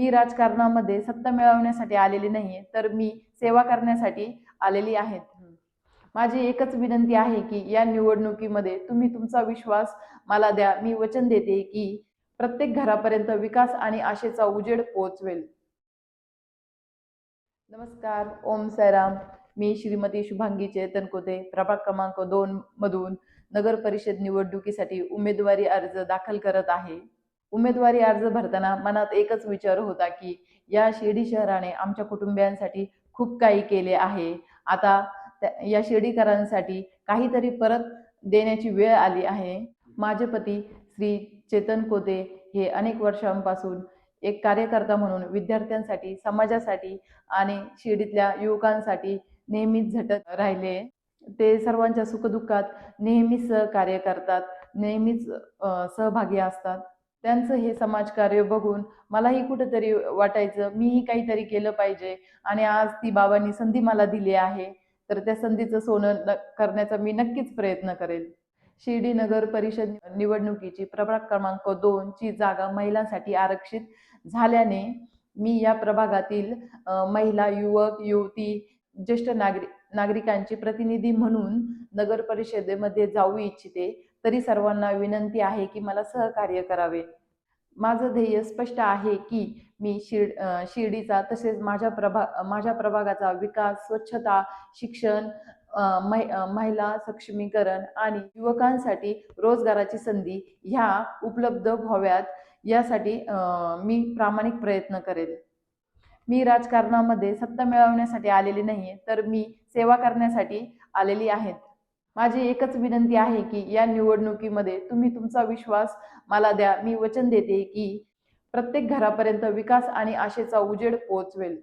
मी राजकारणामध्ये सत्ता मिळवण्यासाठी आलेली नाहीये तर मी सेवा करण्यासाठी आलेली आहेत. माझी एकच विनंती आहे की या निवडणुकीमध्ये तुम्ही तुमचा विश्वास मला द्या. मी वचन देते की प्रत्येक घरापर्यंत विकास आणि आशेचा उजेड पोहोचवेल. नमस्कार. ओम सैराम मी श्रीमती शुभांगी चेतन कोते. प्रभाग क्रमांक दोन मधून नगर परिषद निवडणुकीसाठी उमेदवारी अर्ज दाखल करत आहे. उमेदवारी अर्ज भरताना मनात एकच विचार होता की या शिर्डी शहराने आमच्या कुटुंबियांसाठी खूप काही केले आहे. आता त्या- या शिर्डीकरांसाठी काहीतरी परत देण्याची वेळ आली आहे. माझे पती श्री चेतन कोते हे अनेक वर्षांपासून एक कार्यकर्ता म्हणून विद्यार्थ्यांसाठी समाजासाठी आणि शिर्डीतल्या युवकांसाठी नेहमीच झटत राहिले. ते सर्वांच्या सुखदुःखात नेहमीच सहकार्य करतात नेहमीच सहभागी असतात. त्यांचं हे समाजकार्य बघून मलाही कुठंतरी वाटायचं मीही काहीतरी केलं पाहिजे. आणि आज ती बाबांनी संधी मला दिली आहे तर त्या संधीचं सोनं न करण्याचा मी नक्कीच प्रयत्न करेल. शिर्डी नगर परिषद निवडणुकीची प्रभाग क्रमांक दोन ची जागा महिलांसाठी आरक्षित झाल्याने मी या प्रभागातील महिला युवक युवती ज्येष्ठ नागरिक नागरिकांचे प्रतिनिधी म्हणून नगर परिषदेमध्ये जाऊ इच्छिते. तरी सर्वांना विनंती आहे की मला सहकार्य करावे. माझं ध्येय स्पष्ट आहे की मी शिर शिर्डीचा तसेच माझ्या प्रभा माझ्या प्रभागाचा विकास स्वच्छता शिक्षण मै- महिला सक्षमीकरण आणि युवकांसाठी रोजगाराची संधी ह्या उपलब्ध व्हाव्यात यासाठी मी प्रामाणिक प्रयत्न करेल मी राजकारणामध्ये सत्ता मिळवण्यासाठी आलेली नाही तर मी सेवा करण्यासाठी आलेली आहेत माझी एकच विनंती आहे की या निवडणुकीमध्ये तुम्ही तुमचा विश्वास मला द्या. मी वचन देते की प्रत्येक घरापर्यंत विकास आणि आशेचा उजेड पोहोचवेल.